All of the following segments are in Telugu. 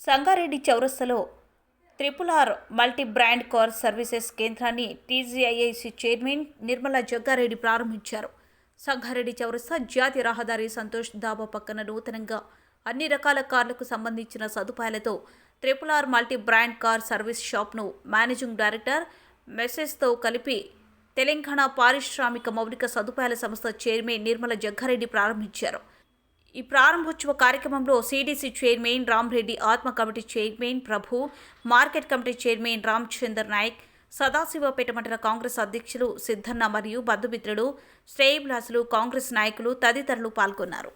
Sangareddy చౌరస్తలో triple R multi brand car services కేంద్రాన్ని టీజీఐఐసి చైర్మన్ నిర్మలా జగ్గారెడ్డి ప్రారంభించారు. సంగారెడ్డి చౌరస్తా జాతీయ రహదారి సంతోష్ దాబా పక్కన నూతనంగా అన్ని రకాల కార్లకు సంబంధించిన సదుపాయాలతో triple R multi brand car service షాప్ను managing director మెసేస్తో కలిపి తెలంగాణ పారిశ్రామిక మౌలిక సదుపాయాల సంస్థ చైర్మన్ నిర్మల జగ్గారెడ్డి ప్రారంభించారు. ఈ ప్రారంభోత్సవ కార్యక్రమంలో C D C chairman Ramreddy ఆత్మ committee chairman Prabhu market committee chairman Ramachandar Nayak Sadashivpet మండల కాంగ్రెస్ అధ్యక్షులు సిద్ధన్న మరియు బంధుమిత్రులు శ్రేయభిలాసులు కాంగ్రెస్ నాయకులు తదితరులు పాల్గొన్నారు.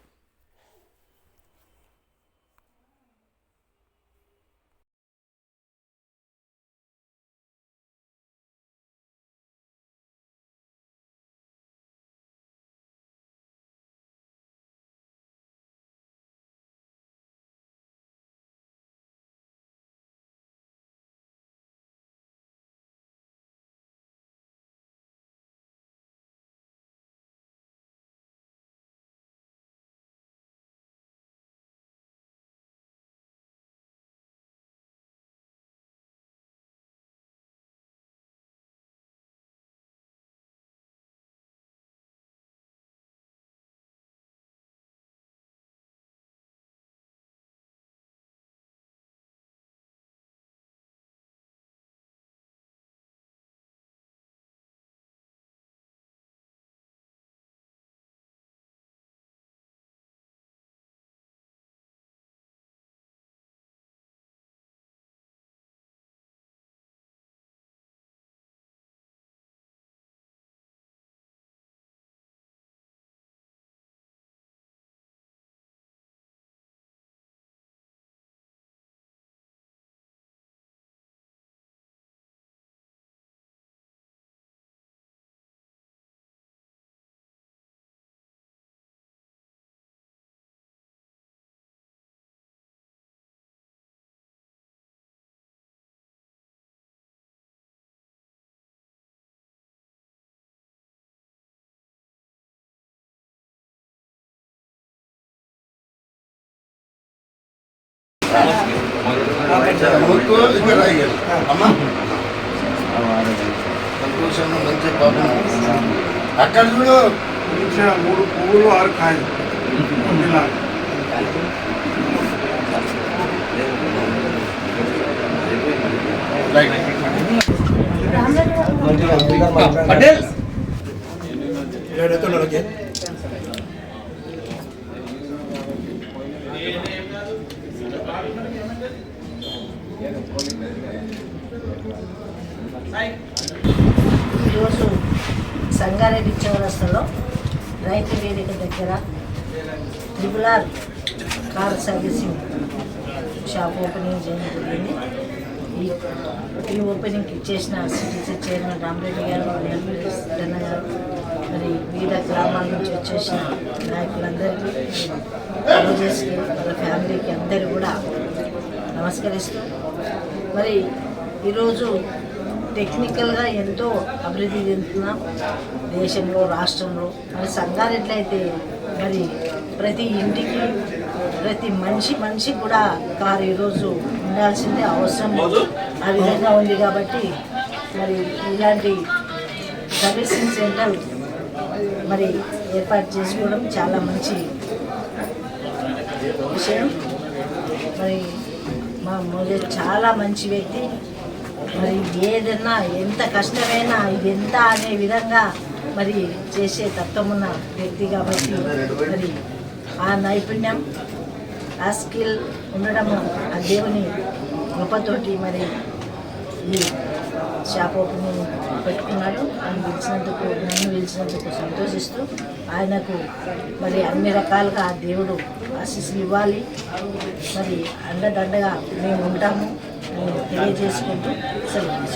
ముక్కు ఇక్కడ అయ్యారు అమ్మా సంతోషంగా మంచి పాపం అక్కడ చూడు. మూడు పువ్వులు ఆరు కాయలు పటేల్. ఈరోజు సంగారెడ్డి చౌరస్తలో రైతు వేదిక దగ్గర triple R car servicing shop opening చేయడం జరిగింది. ఈ ఓపెనింగ్ ఇచ్చేసిన సిటీసీ చైర్మన్ రామరెడ్డి గారు ఎల్పీ గారు మరి వివిధ గ్రామాల నుంచి వచ్చేసిన నాయకులందరికీ రోజెస్కి వాళ్ళ ఫ్యామిలీకి అందరూ కూడా నమస్కరిస్తూ మరి ఈరోజు టెక్నికల్గా ఎంతో అభివృద్ధి చెందుతున్నాం దేశంలో రాష్ట్రంలో. మరి సంఘాలు అయితే మరి ప్రతి ఇంటికి ప్రతి మనిషి మనిషి కూడా కారు ఈరోజు ఉండాల్సిందే అవసరం ఆ విధంగా ఉంది కాబట్టి మరి ఇలాంటి సర్వీసింగ్ సెంటర్ మరి ఏర్పాటు చేసుకోవడం చాలా మంచి విషయం. మరి మా మోదీ చాలా మంచి వ్యక్తి. మరి ఏదన్నా ఎంత కష్టమైనా ఎంత అనే విధంగా మరి చేసే తత్వం ఉన్న వ్యక్తి కాబట్టి మరి ఆ నైపుణ్యం ఆ స్కిల్ ఉండడం ఆ దేవుని గొప్పతోటి మరి ఈ షాప్ ఓపెనింగ్ పెట్టుకున్నాడు. ఆయన పిలిచినందుకు నన్ను పిలిచినందుకు సంతోషిస్తూ ఆయనకు మరి అన్ని రకాలుగా దేవుడు ఆశీస్సులు ఇవ్వాలి. మరి అండదండగా మేము ఉంటాము. తెలియజేసుకుంటూ సెలవు